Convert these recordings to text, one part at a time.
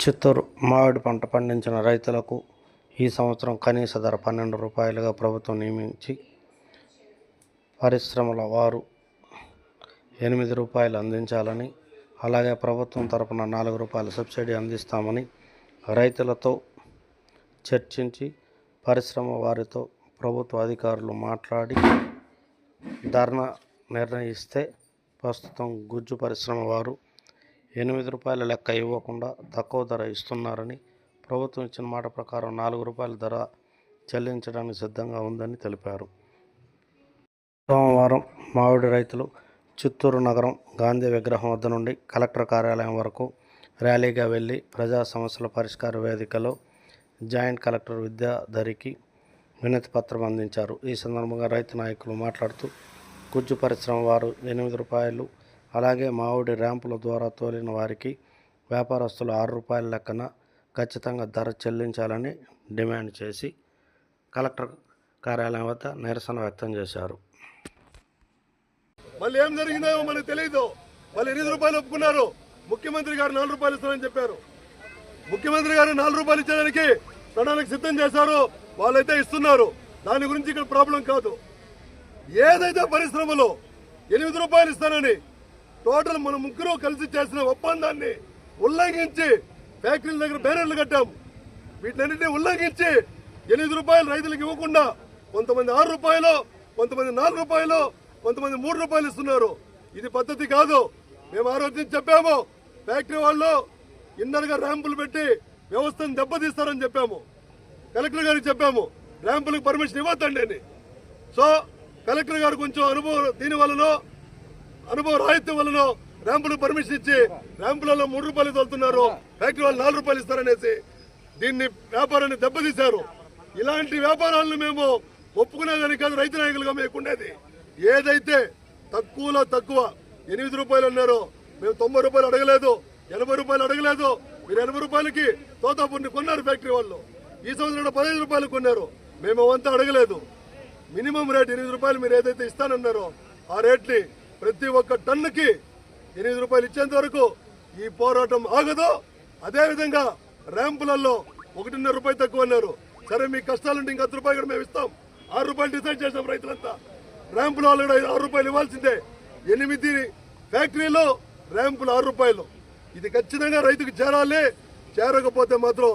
చిత్తూరు మామిడి పంట పండించిన రైతులకు ఈ సంవత్సరం కనీస ధర పన్నెండు రూపాయలుగా ప్రభుత్వం నియమించి పరిశ్రమల వారు ఎనిమిది రూపాయలు అందించాలని అలాగే ప్రభుత్వం తరపున నాలుగు రూపాయల సబ్సిడీ అందిస్తామని రైతులతో చర్చించి పరిశ్రమ వారితో ప్రభుత్వ అధికారులు మాట్లాడి ధర్నా నిర్ణయిస్తే ప్రస్తుతం గుజ్జు పరిశ్రమ వారు ఎనిమిది రూపాయల లెక్క ఇవ్వకుండా తక్కువ ధర ఇస్తున్నారని ప్రభుత్వం ఇచ్చిన మాట ప్రకారం నాలుగు రూపాయల ధర చెల్లించడానికి సిద్ధంగా ఉందని తెలిపారు. సోమవారం మామిడి రైతులు చిత్తూరు నగరం గాంధీ విగ్రహం వద్ద నుండి కలెక్టర్ కార్యాలయం వరకు ర్యాలీగా వెళ్ళి ప్రజా సమస్యల పరిష్కార వేదికలో జాయింట్ కలెక్టర్ విద్యాధరికి వినతి పత్రం అందించారు. ఈ సందర్భంగా రైతు నాయకులు మాట్లాడుతూ గుజ్జు పరిశ్రమ వారు ఎనిమిది రూపాయలు అలాగే మామిడి ర్యాంపుల ద్వారా తోలిన వారికి వ్యాపారస్తులు ఆరు రూపాయల లెక్కన ఖచ్చితంగా ధర చెల్లించాలని డిమాండ్ చేసి కలెక్టర్ కార్యాలయం వద్ద నిరసన వ్యక్తం చేశారు. మళ్ళీ ఏం జరిగిందో మనకు తెలియదు మళ్ళీ ఎనిమిది రూపాయలు ఒప్పుకున్నారు. ముఖ్యమంత్రి గారు నాలుగు రూపాయలు ఇస్తారని చెప్పారు. ముఖ్యమంత్రి గారు నాలుగు రూపాయలు ఇచ్చేదానికి ప్రణాళిక సిద్ధం చేశారు. వాళ్ళైతే ఇస్తున్నారు. దాని గురించి ఇక్కడ ప్రాబ్లం కాదు. ఏదైతే పరిశ్రమలో ఎనిమిది రూపాయలు ఇస్తానని టోటల్ మన ముగ్గురు కలిసి చేసిన ఒప్పందాన్ని ఉల్లంఘించి ఫ్యాక్టరీల దగ్గర బ్యానర్లు కట్టాం. వీటినన్నింటినీ ఉల్లంఘించి ఎనిమిది రూపాయలు రైతులకు ఇవ్వకుండా కొంతమంది ఆరు రూపాయలు కొంతమంది నాలుగు రూపాయలు కొంతమంది మూడు రూపాయలు ఇస్తున్నారు. ఇది పద్ధతి కాదు. మేము ఆ రోజు చెప్పాము ఫ్యాక్టరీ వాళ్ళు ఇన్నర్గా ర్యాంపులు పెట్టి వ్యవస్థను దెబ్బతీస్తారని చెప్పాము. కలెక్టర్ గారికి చెప్పాము ర్యాంపులకు పర్మిషన్ ఇవ్వద్దండి అని. సో కలెక్టర్ గారు కొంచెం అనుభవం దీని వలన అనుభవం రాహిత్యం వలన ర్యాంపులు పర్మిషన్ ఇచ్చి ర్యాంపులలో మూడు రూపాయలు తోలుతున్నారు. ఫ్యాక్టరీ వాళ్ళు నాలుగు రూపాయలు ఇస్తారనేసి దీన్ని వ్యాపారాన్ని దెబ్బతీశారు. ఇలాంటి వ్యాపారాలను మేము ఒప్పుకునేదాన్ని కాదు రైతు నాయకులుగా మేము ఉండేది ఏదైతే తక్కువలో తక్కువ ఎనిమిది రూపాయలు అన్నారు మేము తొంభై రూపాయలు అడగలేదు ఎనభై రూపాయలు అడగలేదు మీరు ఎనభై రూపాయలకి తోతాపూర్ని కొన్నారు ఫ్యాక్టరీ వాళ్ళు. ఈ సంవత్సరం పదహైదు రూపాయలు కొన్నారు. మేము అవంతా అడగలేదు. మినిమం రేట్ ఎనిమిది రూపాయలు మీరు ఏదైతే ఇస్తానన్నారో ఆ రేట్ని ప్రతి ఒక్క టన్నుకి ఎనిమిది రూపాయలు ఇచ్చేంత వరకు ఈ పోరాటం ఆగదు. అదేవిధంగా ర్యాంపులలో ఒకటిన్నర రూపాయలు తక్కువ అన్నారు. సరే మీ కష్టాలంటే ఇంకా రూపాయలు కూడా మేము ఇస్తాం. ఆరు రూపాయలు డిసైడ్ చేసాం రైతులంతా. ర్యాంపులు వాళ్ళు కూడా ఆరు రూపాయలు ఇవ్వాల్సిందే. ఎనిమిది ఫ్యాక్టరీలో ర్యాంపులు ఆరు రూపాయలు. ఇది ఖచ్చితంగా రైతుకు చేరాలి. చేరకపోతే మాత్రం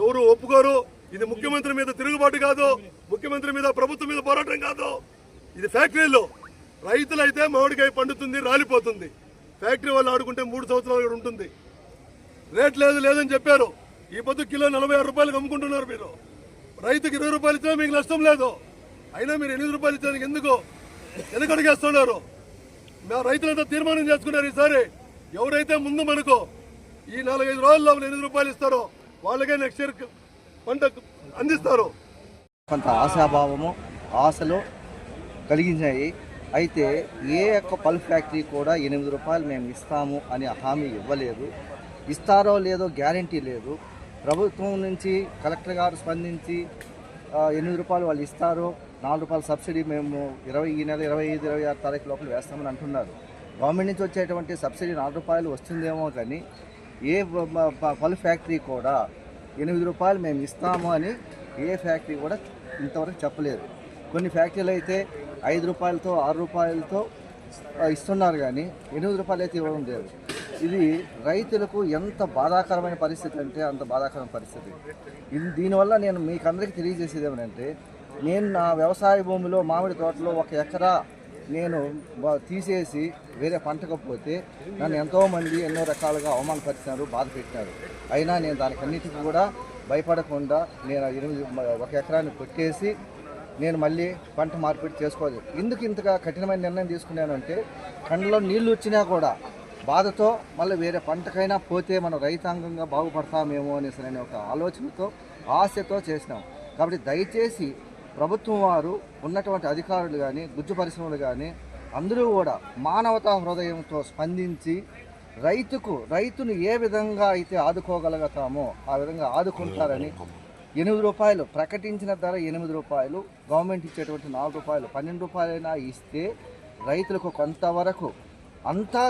ఎవరు ఒప్పుకోరు. ఇది ముఖ్యమంత్రి మీద తిరుగుబాటు కాదు. ముఖ్యమంత్రి మీద ప్రభుత్వం మీద పోరాటం కాదు. ఇది ఫ్యాక్టరీలో రైతులైతే మామిడికాయ పండుతుంది రాలిపోతుంది. ఫ్యాక్టరీ వాళ్ళు ఆడుకుంటే మూడు సంవత్సరాలు కూడా ఉంటుంది. రేట్ లేదు లేదని చెప్పారు. ఈ పొద్దు కిలో నలభై ఆరు రూపాయలకు అమ్ముకుంటున్నారు మీరు. రైతుకి ఇరవై రూపాయలు ఇచ్చినా మీకు నష్టం లేదు. అయినా మీరు ఎనిమిది రూపాయలు ఇచ్చేందుకు ఎందుకు? వెనకడుగేస్తున్నారు మా రైతులంతా తీర్మానం చేసుకున్నారు ఈసారి. ఎవరైతే ముందు మనకు ఈ నాలుగైదు రోజుల్లో ఎనిమిది రూపాయలు ఇస్తారో వాళ్ళకే నెక్స్ట్ ఇయర్ పంట అందిస్తారు. కొంత ఆశాభావము ఆశలు కలిగించాయి. అయితే ఏ యొక్క పల్ప్ ఫ్యాక్టరీ కూడా ఎనిమిది రూపాయలు మేము ఇస్తాము అని హామీ ఇవ్వలేదు. ఇస్తారో లేదో గ్యారంటీ లేదు. ప్రభుత్వం నుంచి కలెక్టర్ గారు స్పందించి ఎనిమిది రూపాయలు వాళ్ళు ఇస్తారు నాలుగు రూపాయల సబ్సిడీ మేము ఇరవై ఈ నెల ఇరవై ఐదు ఇరవై ఆరు తారీఖు లోపల వేస్తామని అంటున్నారు. గవర్నమెంట్ నుంచి వచ్చేటువంటి సబ్సిడీ నాలుగు రూపాయలు వస్తుందేమో కానీ ఏ ప- పలు ఫ్యాక్టరీ కూడా ఎనిమిది రూపాయలు మేము ఇస్తాము అని ఏ ఫ్యాక్టరీ కూడా ఇంతవరకు చెప్పలేదు. కొన్ని ఫ్యాక్టరీలు అయితే ఐదు రూపాయలతో ఆరు రూపాయలతో ఇస్తున్నారు కానీ ఎనిమిది రూపాయలు అయితే ఇవ్వడం లేదు. ఇది రైతులకు ఎంత బాధాకరమైన పరిస్థితి అంటే అంత బాధాకరమైన పరిస్థితి. ఇది దీనివల్ల నేను మీకు అందరికీ తెలియజేసేది ఏమంటే నేను నా వ్యవసాయ భూమిలో మామిడి తోటలో ఒక ఎకరా నేను తీసేసి వేరే పంటకు పోతే నన్ను ఎంతోమంది ఎన్నో రకాలుగా అవమానపరిచినారు బాధ పెట్టినారు అయినా నేను దానికన్నిటికీ కూడా భయపడకుండా నేను ఎనిమిది ఒక ఎకరాన్ని కొట్టేసి నేను మళ్ళీ పంట మార్పిడి చేసుకోలేదు ఎందుకు ఇంతగా కఠినమైన నిర్ణయం తీసుకున్నానంటే కండలో నీళ్ళు వచ్చినా కూడా బాధతో మళ్ళీ వేరే పంటకైనా పోతే మనం రైతాంగంగా బాగుపడతామేమో అనేసి అనే ఒక ఆలోచనతో ఆశతో చేసినాం. కాబట్టి దయచేసి ప్రభుత్వం వారు ఉన్నటువంటి అధికారులు కానీ గుజ్జు పరిశ్రమలు కానీ అందరూ కూడా మానవతా హృదయంతో స్పందించి రైతుకు రైతును ఏ విధంగా అయితే ఆదుకోగలుగుతామో ఆ విధంగా ఆదుకుంటారని ఎనిమిది రూపాయలు ప్రకటించిన ధర ఎనిమిది రూపాయలు గవర్నమెంట్ ఇచ్చేటువంటి నాలుగు రూపాయలు పన్నెండు రూపాయలైనా ఇస్తే రైతులకు కొంతవరకు అంతా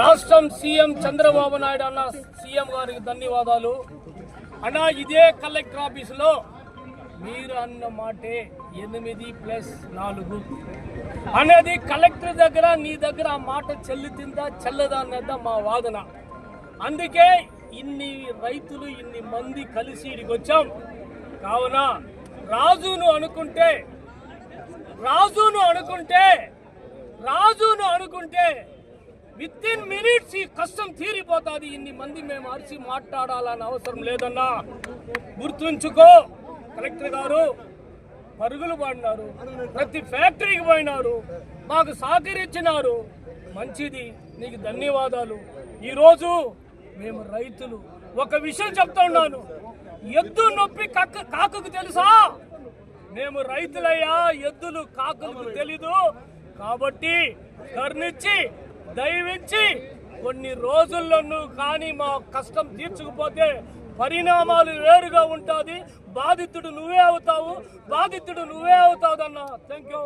రాష్ట్రం సీఎం చంద్రబాబు నాయుడు అన్న సీఎం గారికి ధన్యవాదాలు. అన్న ఇదే కలెక్టర్ ఆఫీసులో మీరు అన్న మాటే ఎనిమిది ప్లస్ నాలుగు. అనేది కలెక్టర్ దగ్గర నీ దగ్గర ఆ మాట చెల్లుతుందా చెల్లదా అన్నదా మా వాదన. అందుకే ఇన్ని రైతులు ఇన్ని మంది కలిసి ఇడికి వచ్చాం కావున రాజును అనుకుంటే రాజును అనుకుంటే రాజును అనుకుంటే విత్ ఇన్ మినిట్స్ ఈ కష్టం తీరిపోతుంది. ఇన్ని మంది మేము అరిచి మాట్లాడాలని అవసరం లేదన్నా. గుర్తుంచుకో కలెక్టర్ గారు పరుగులు పడినారు ప్రతి ఫ్యాక్టరీకి పోయినారు మాకు సహకరించినారు. మంచిది నీకు ధన్యవాదాలు. ఈరోజు మేము రైతులు. ఒక విషయం చెప్తా ఉన్నాను. ఎద్దు నొప్పి కక్క కాకుకు తెలుసా? మేము రైతులయ్యా ఎద్దులు కాకులకు తెలీదు. కాబట్టి కర్ణించి దయవించి కొన్ని రోజుల్లోనూ కానీ మా కష్టం తీర్చకపోతే పరిణామాలు వేరుగా ఉంటుంది. బాధితుడు నువ్వే అవుతావు. బాధితుడు నువ్వే అవుతావు అన్న. Thank you